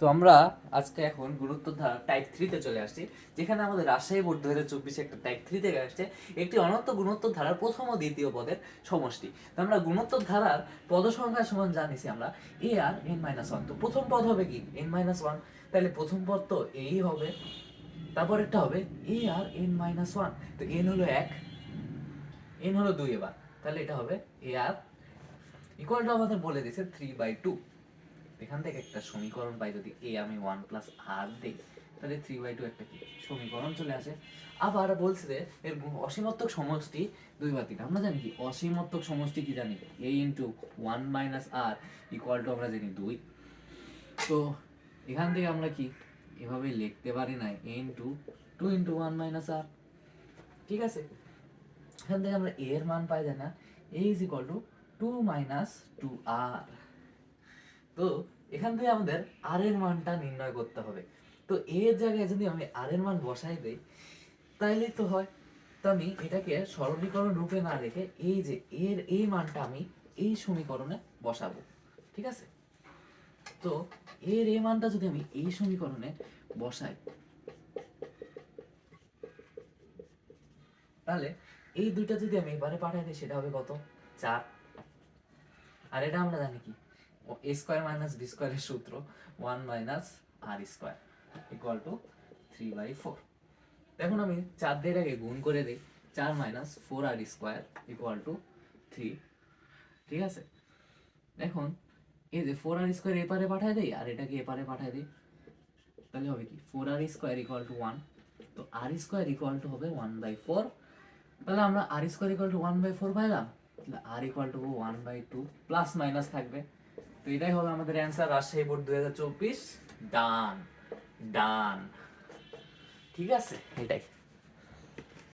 তো আমরা আজকে এখন গুরুত্ব ধারা টাইপ থ্রিতে চলে আসছি, যেখানে আমাদের রাজশাহী বোর্ড দু হাজার চব্বিশে একটা টাইপ থ্রি থেকে আসছে, একটি অনন্ত গুণোত্তর ধারার প্রথম ও দ্বিতীয় পদের সমষ্টি। তো আমরা গুণোত্তর ধারার পদ সংখ্যা সমান জানিছি আমরা a r n minus one তো প্রথম পদ হবে কি? এন মাইনাস ওয়ান তাহলে প্রথম পদ তো এই হবে, তারপর একটা হবে a r n minus one তো এন হলো এক এন হলো দুই এবার। তাহলে এটা হবে এ আর ইকুয়াল টু আমাদের বলে দিয়েছে থ্রি বাই টু এখান থেকে একটা সমীকরণ পাই, যদি এ আমি ওয়ান প্লাস আর দিই, তাহলে থ্রি বাই টু একটা কি? সমীকরণ চলে আসে। আবার বলছে যে, এর অসীমাত্মক সমষ্টি দুই বা তিন। আমরা জানি কি? অসীমাত্মক সমষ্টি কি জানি? A into one minus r equal to আমরা জানি দুই। তো এখান থেকে আমরা কি? এভাবে লিখতে পারি না a into two into one minus r ঠিক আছে? এখান থেকে আমরা এর মান পাই যায় না a is equal to two minus two r তো এখান থেকে আমাদের আর এর মানটা নির্ণয় করতে হবে। তো এর জায়গায় যদি আমি আর এর মান বসাই দেই, তাইলেই তো হয়। তো আমি এটাকে সরলীকরণ রূপে না রেখে এই যে এর এই মানটা আমি এই সমীকরণে বসাবো, ঠিক আছে? তো এর এই মানটা যদি আমি এই সমীকরণে বসাই, তাহলে এই দুইটা যদি আমি এবারে পাঠাই দিই, সেটা হবে কত? চার। আর এটা আমরা জানি কি? এ স্কোয়ার মাইনাস বি স্কোয়ারের সূত্র one minus r square equal to three by four এখন আমি চার দিয়ে এটাকে গুণ করে দিই, চার minus four r square equal to three ঠিক আছে? এখন এই যে ফোর আর স্কোয়ার এপারে পাঠায় দেই, আর এটাকে এপারে পাঠায় দিই, তাহলে হবে কি? Four r square equal to one তো আর স্কোয়ার ইকুয়াল টু হবে ওয়ান বাই ফোর তাহলে আমরা r square equal to one by four পাইলাম, তাহলে r equal to one by two plus minus থাকবে। তো এটাই হলো আমাদের অ্যান্সার রাজশাহী বোর্ড দু হাজার চব্বিশ। ডান ডান। ঠিক আছে? এটাই।